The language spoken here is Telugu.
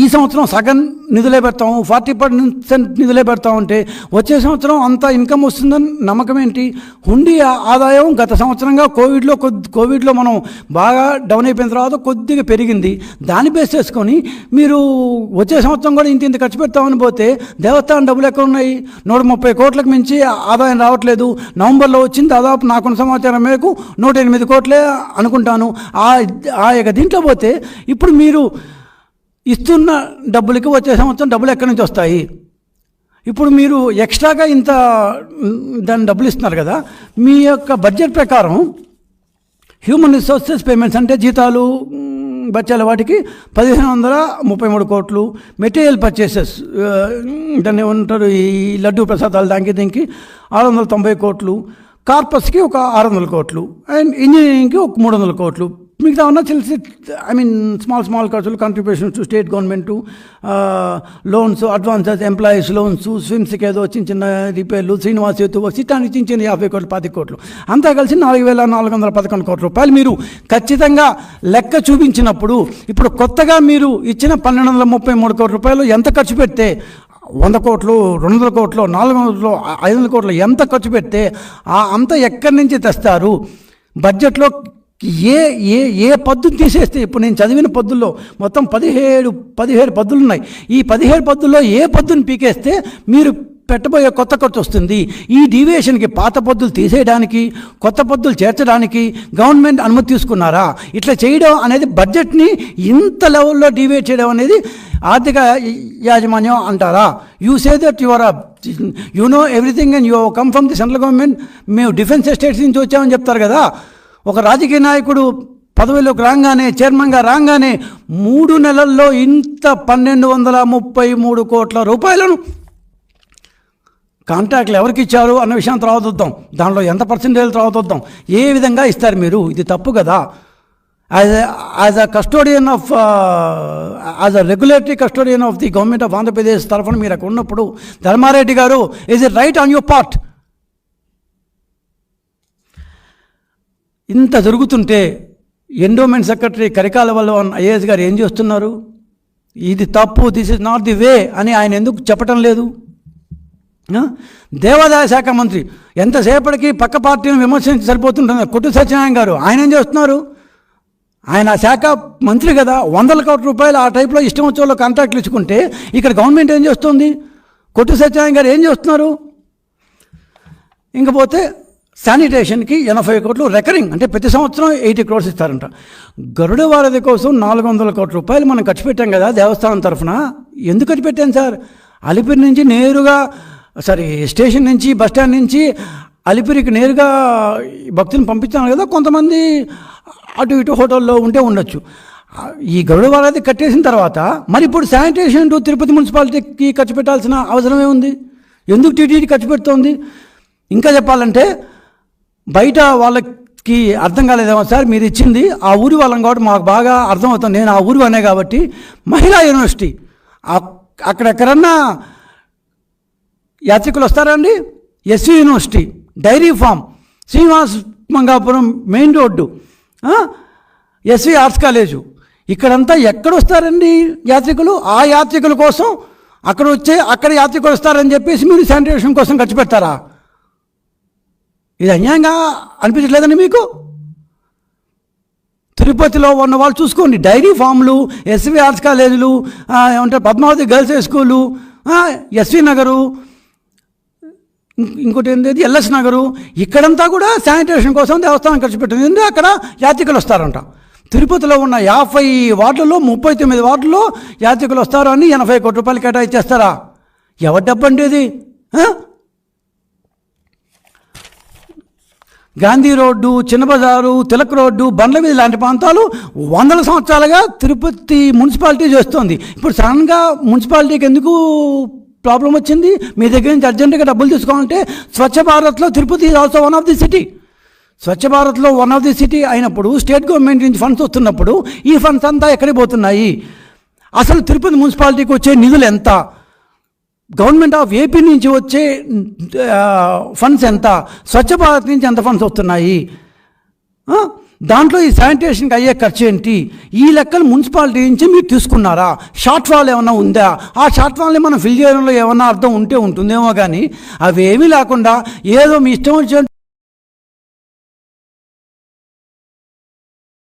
ఈ సంవత్సరం సగం నిధులే పెడతాం ఫార్టీ పర్సెంట్ నిధులే పెడతాం అంటే వచ్చే సంవత్సరం అంత ఇన్కమ్ వస్తుందని నమ్మకం ఏంటి? హుండీ ఆదాయం గత సంవత్సరంగా కోవిడ్లో కొద్ది కోవిడ్లో మనం బాగా డౌన్ అయిపోయిన తర్వాత కొద్దిగా పెరిగింది. దాన్ని బేస్ చేసుకొని మీరు వచ్చే సంవత్సరం కూడా ఇంత ఇంత ఖర్చు పెడతామని పోతే దేవస్థానం డబ్బులు ఎక్కడ ఉన్నాయి నూట ముప్పై కోట్లకు మించి ఆదాయం రావట్లేదు. నవంబర్లో వచ్చింది దాదాపు నాకున్న సమాచారం మేరకు నూట ఎనిమిది కోట్లే అనుకుంటాను. ఆ ఆ యొక్క దీంట్లో పోతే ఇప్పుడు మీరు ఇస్తున్న డబ్బులకి వచ్చే సంవత్సరం డబ్బులు ఎక్కడి నుంచి వస్తాయి? ఇప్పుడు మీరు ఎక్స్ట్రాగా ఇంత దాన్ని దాని డబ్బులు ఇస్తున్నారు కదా మీ యొక్క బడ్జెట్ ప్రకారం హ్యూమన్ రిసోర్సెస్ పేమెంట్స్ అంటే జీతాలు బచ్చాల వాటికి పదిహేను వందల ముప్పై మూడు కోట్లు మెటీరియల్ పర్చేసెస్ దాన్ని ఏమంటారు ఈ లడ్డు ప్రసాదాలు దానికి దీనికి ఆరు వందల తొంభై కోట్లు కార్పస్కి ఒక ఆరు వందల కోట్లు అండ్ ఇంజనీరింగ్కి ఒక మూడు వందల కోట్లు. మిగతా ఉన్న చిన్న ఐ మీన్ స్మాల్ స్మాల్ ఖర్చులు contributions state government loans advances employees loans స్విమ్స్కి ఏదో చిన్న చిన్న రిపేర్లు శ్రీనివాస్ సేతు సిట్టానికి చిన్న చిన్న యాభై కోట్లు పది కోట్లు. అంతా కలిసి నాలుగు వేల నాలుగు వందల పదకొండు కోట్ల రూపాయలు మీరు ఖచ్చితంగా లెక్క చూపించినప్పుడు ఇప్పుడు కొత్తగా మీరు ఇచ్చిన పన్నెండు వందల ముప్పై మూడు కోట్ల రూపాయలు ఎంత ఖర్చు పెడితే వంద కోట్లు రెండు వందల కోట్లు నాలుగు వందలు ఐదు వందల కోట్లు ఎంత ఖర్చు పెడితే ఆ అంత ఎక్కడి నుంచి తెస్తారు? బడ్జెట్లో ఏ ఏ ఏ పద్దును తీసేస్తే ఇప్పుడు నేను చదివిన పద్దుల్లో మొత్తం పదిహేడు పదిహేడు పద్దులు ఉన్నాయి ఈ పదిహేడు పద్దుల్లో ఏ పద్దును పీకేస్తే మీరు పెట్టబోయే కొత్త ఖర్చు వస్తుంది? ఈ డీవియేషన్కి పాత పద్దులు తీసేయడానికి కొత్త పద్దులు చేర్చడానికి గవర్నమెంట్ అనుమతి తీసుకున్నారా? ఇట్లా చేయడం అనేది బడ్జెట్ని ఇంత లెవెల్లో డీవియేట్ చేయడం అనేది ఆర్థిక యాజమాన్యం అంటారా? You say that your you know everything and you come from the central government మేము డిఫెన్స్ ఎస్టేట్స్ నుంచి వచ్చామని చెప్తారు కదా. ఒక రాజకీయ నాయకుడు పదవిలోకి రాగానే చైర్మన్గా రాగానే మూడు నెలల్లో ఇంత పన్నెండు వందల ముప్పై మూడు కోట్ల రూపాయలను కాంట్రాక్ట్లు ఎవరికి ఇచ్చారు అన్న విషయం తర్వాత వద్దాం దానిలో ఎంత పర్సెంటేజ్ తర్వాత వద్దాం ఏ విధంగా ఇస్తారు మీరు? ఇది తప్పు కదా. As as a custodian of as a regulatory custodian of the government of Andhra Pradesh తరఫున మీరు అక్కడ ఉన్నప్పుడు ధర్మారెడ్డి గారు is it right on your part ఇంత జరుగుతుంటే ఎండోమెంట్ సెక్రటరీ కరికాల వల్ల ఐఏఎస్ గారు ఏం చేస్తున్నారు? ఇది తప్పు this is not the way అని ఆయన ఎందుకు చెప్పటం లేదు? దేవాదాయ శాఖ మంత్రి ఎంతసేపటికి పక్క పార్టీని విమర్శించి సరిపోతుంటుంది? కొట్టు సత్యనారాయణ గారు ఆయన ఏం చేస్తున్నారు? ఆయన ఆ శాఖ మంత్రి కదా వందల కోట్ల రూపాయలు ఆ టైప్లో ఇష్టం వచ్చే వాళ్ళు కాంట్రాక్ట్లు ఇచ్చుకుంటే ఇక్కడ గవర్నమెంట్ ఏం చేస్తుంది? కొట్టు సత్యనారాయణ గారు ఏం చేస్తున్నారు? ఇంకపోతే శానిటేషన్కి ఎనభై కోట్లు రికరింగ్ అంటే ప్రతి సంవత్సరం ఎయిటీ క్రోర్స్ ఇస్తారంట. గరుడ వారధి కోసం నాలుగు వందల కోట్ల రూపాయలు మనం ఖర్చు పెట్టాం కదా దేవస్థానం తరఫున. ఎందుకు ఖర్చు పెట్టాం సార్? అలిపిరి నుంచి నేరుగా సారీ స్టేషన్ నుంచి బస్ స్టాండ్ నుంచి అలిపిరికి నేరుగా భక్తులను పంపించాను కదా కొంతమంది అటు ఇటు హోటల్లో ఉంటే ఉండొచ్చు. ఈ గరుడ వారధి కట్టేసిన తర్వాత మరి ఇప్పుడు శానిటేషన్ టు తిరుపతి మున్సిపాలిటీకి ఖర్చు పెట్టాల్సిన అవసరమే ఉంది? ఎందుకు టీటీడీ ఖర్చు పెడుతోంది? ఇంకా చెప్పాలంటే బయట వాళ్ళకి అర్థం కాలేదేమో సార్ మీరు ఇచ్చింది ఆ ఊరి వాళ్ళం కాబట్టి మాకు బాగా అర్థమవుతుంది. నేను ఆ ఊరి అనే కాబట్టి మహిళా యూనివర్సిటీ. అక్కడెక్కడన్నా యాత్రికులు వస్తారండి? SV university dairy farm Srinivas Mangapuram main road SV arts college. ఇక్కడంతా ఎక్కడ వస్తారండి యాత్రికులు? ఆ యాత్రికుల కోసం అక్కడ వచ్చే అక్కడ యాత్రికులు వస్తారని చెప్పేసి మీరు శానిటేషన్ కోసం ఖర్చు పెడతారా? ఇది అన్యాయంగా అనిపించట్లేదండి మీకు? తిరుపతిలో ఉన్న వాళ్ళు చూసుకోండి. డైరీ ఫామ్లు ఎస్వి ఆర్ట్స్ కాలేజీలు ఏమంటారు Padmavathi girls high school SV Nagar ఇంకోటి ఏంటి ఎల్ఎస్ నగరు. ఇక్కడంతా కూడా శానిటేషన్ కోసం దేవస్థానం ఖర్చు పెట్టింది ఎందుకంటే అక్కడ యాత్రికులు వస్తారంట. తిరుపతిలో ఉన్న యాభై వార్డులలో ముప్పై తొమ్మిది వార్డుల్లో యాత్రికులు వస్తారు అని ఎనభై కోట్ల రూపాయలు కేటాయించేస్తారా? ఎవరి డబ్బు అండి ఇది ఆ? గాంధీ రోడ్డు చిన్నబజారు తిలక్ రోడ్డు బండ్ల మీద లాంటి ప్రాంతాలు వందల సంవత్సరాలుగా తిరుపతి మున్సిపాలిటీ చేస్తోంది. ఇప్పుడు సడన్గా మున్సిపాలిటీకి ఎందుకు ప్రాబ్లం వచ్చింది? మీ దగ్గర నుంచి అర్జెంటుగా డబ్బులు తీసుకోవాలంటే స్వచ్ఛ భారత్లో Tirupati is also one of the city స్వచ్ఛ భారత్లో వన్ ఆఫ్ ది సిటీ అయినప్పుడు స్టేట్ గవర్నమెంట్ నుంచి ఫండ్స్ వస్తున్నప్పుడు ఈ ఫండ్స్ అంతా ఎక్కడికి పోతున్నాయి? అసలు తిరుపతి మున్సిపాలిటీకి వచ్చే నిధులు ఎంత? గవర్నమెంట్ ఆఫ్ ఏపీ నుంచి వచ్చే ఫండ్స్ ఎంత? స్వచ్ఛ భారత్ నుంచి ఎంత ఫండ్స్ వస్తున్నాయి? దాంట్లో ఈ శానిటేషన్కి అయ్యే ఖర్చు ఏంటి? ఈ లెక్కలు మున్సిపాలిటీ నుంచి మీరు తీసుకున్నారా? షార్ట్ ఫాల్ ఏమైనా ఉందా? ఆ షార్ట్ ఫాల్ని మనం ఫిల్ చేయడంలో ఏమైనా అర్థం ఉంటే ఉంటుందేమో కానీ అవి ఏమీ లేకుండా ఏదో మీ ఇష్టం వచ్చిన